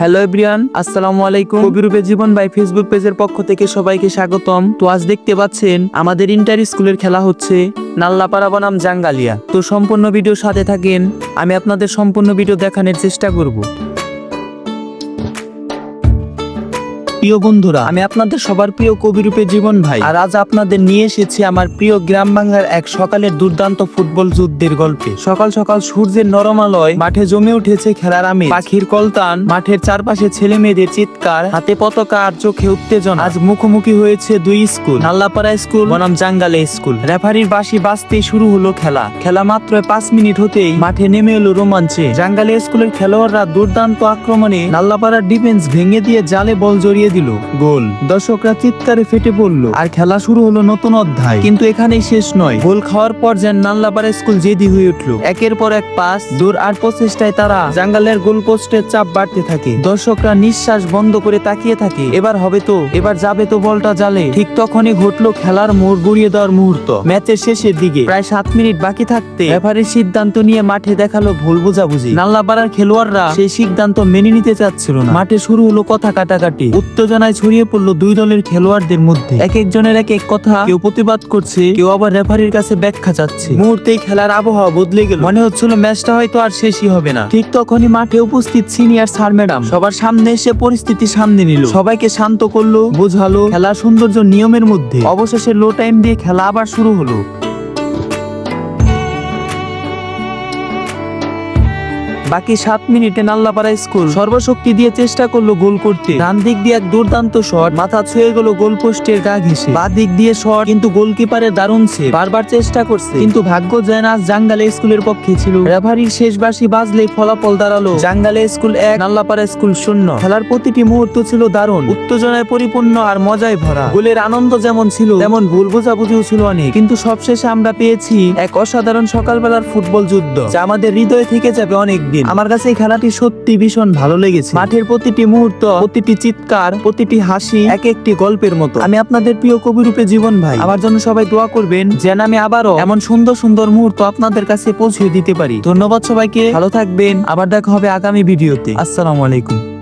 Hello everyone আসসালামু আলাইকুম। কবিরূপে জীবন by Facebook পেজের পক্ষ থেকে সবাইকে স্বাগতম। তো আজ দেখতে পাচ্ছেন, আমাদের ইন্টার স্কুলের খেলা হচ্ছে নাল্লাপাড়া বনাম জাঙ্গালিয়া। তো সম্পূর্ণ ভিডিও সাথে থাকেন, আমি আপনাদের সম্পূর্ণ ভিডিও দেখানোর চেষ্টা করব। প্রিয় বন্ধুরা আমি আপনাদের সবার প্রিয় কবিরূপে জীবন ভাই। আর আজ আপনাদের নিয়ে এসেছি আমার প্রিয় গ্রাম বাংলার এক সকালের দুর্দান্ত ফুটবল যুদ্ধের গল্পে। সকাল সকাল সূর্যের নরম আলোয় মাঠে জমে উঠেছে খেলার আমেজ। পাখির কলতান মাঠের চারপাশে ছেলে মেয়েদের চিৎকার হাতে পতাকা আর চোখে উত্তেজনা। আজ মুখোমুখি হয়েছে দুই স্কুল নাল্লাপাড়া স্কুল বনাম জাঙ্গালে স্কুল। রেফারির বাসি বাজতেই শুরু হলো খেলা। খেলা মাত্র পাঁচ মিনিট হতেই মাঠে নেমে এলো রোমাঞ্চে। জাঙ্গালে স্কুলের খেলোয়াড়রা দুর্দান্ত আক্রমণে নাল্লাপাড়ার ডিফেন্স ভেঙে দিয়ে জালে বল জড়িয়ে দিল। গোল। দর্শকরা চিৎকারে ফেটে পড়ল। আর খেলা শুরু হলো নতুন অধ্যায়। কিন্তু এখানেই শেষ নয়। গোল খাওয়ার পর যেন নাল্লাপাড়া স্কুল জেদি হয়ে উঠল। একের পর এক পাস, দূর আর প্রচেষ্টায় তারা জাঙ্গালের গোল পোস্টের চাপ বাড়তে থাকে। দর্শকরা নিঃশ্বাস বন্ধ করে তাকিয়ে থাকে। এবার হবে তো, এবার যাবে তো বলটা জালে। ঠিক তখনই ঘটলো খেলার মোড় গড়িয়ে দেওয়ার মুহূর্ত। ম্যাচের শেষের দিকে প্রায় সাত মিনিট বাকি থাকতে রেফারির সিদ্ধান্ত নিয়ে মাঠে দেখাল ভুল বোঝাবুঝি। নাল্লাপাড়ার খেলোয়াড়রা সেই সিদ্ধান্ত মেনে নিতে চাচ্ছিল না। মাঠে শুরু হলো কথা কাটাকাটি। উত্তেজনায় ছড়িয়ে পড়ল দুই দলের খেলোয়াড়দের মধ্যে। এক একজনের এক এক কথা, কেউ প্রতিবাদ করছে, কেউ আবার রেফারির কাছে ব্যাখ্যা চাচ্ছে। মুহূর্তেই খেলার আবহাওয়া বদলে গেল। মনে হচ্ছিল ম্যাচটা হয়তো আর শেষই হবে না। ঠিক তখনই মাঠে উপস্থিত সিনিয়র স্যার ম্যাডাম। সবার সামনে এসে পরিস্থিতি সামনে নিল। সবাইকে শান্ত করল, বোঝালো খেলার সৌন্দর্য নিয়মের মধ্যে। অবশেষে লো টাইম দিয়ে খেলা আবার শুরু হলো। বাকি সাত মিনিটে নাল্লাপাড়া স্কুল সর্বশক্তি দিয়ে চেষ্টা করল গোল করতে। ডান দিক দিয়ে এক দুর্দান্ত শট, মাথা ছুঁয়ে গেল গোল পোস্টের গা ঘেসে বা দিক দিয়ে শট, কিন্তু গোলকিপারের দারুণ সেভ। বারবার চেষ্টা করছে, কিন্তু ভাগ্য যেন আজ জাঙ্গালে স্কুলের পক্ষে ছিল। রেফারির শেষ বাসি বাজলে ফলাফল দাঁড়াল। জাঙ্গালে স্কুল এক, নাল্লাপাড়া স্কুল শূন্য। খেলার প্রতিটি মুহূর্ত ছিল দারুণ, উত্তেজনায় পরিপূর্ণ আর মজায় ভরা। গোলের আনন্দ যেমন ছিল, তেমন ভুল বোঝাবুঝিও ছিল অনেক। কিন্তু সবশেষে আমরা পেয়েছি এক অসাধারণ সকালবেলার ফুটবল যুদ্ধ, যা আমাদের হৃদয়ে থেকে যাবে অনেক দিন। আমার কাছে এই খেলাটি সত্যি ভীষণ ভালো লেগেছে। মাঠের প্রতিটি মুহূর্ত প্রতিটি চিৎকার প্রতিটি হাসি এক একটি গল্পের মতো। আমি আপনাদের প্রিয় কবি রূপে জীবন ভাই। আমার জন্য সবাই দোয়া করবেন যেন আমি আবারও এমন সুন্দর সুন্দর মুহূর্ত আপনাদের কাছে পৌঁছে দিতে পারি। ধন্যবাদ সবাইকে। ভালো থাকবেন। আবার দেখা হবে আগামী ভিডিওতে। আসসালামু আলাইকুম।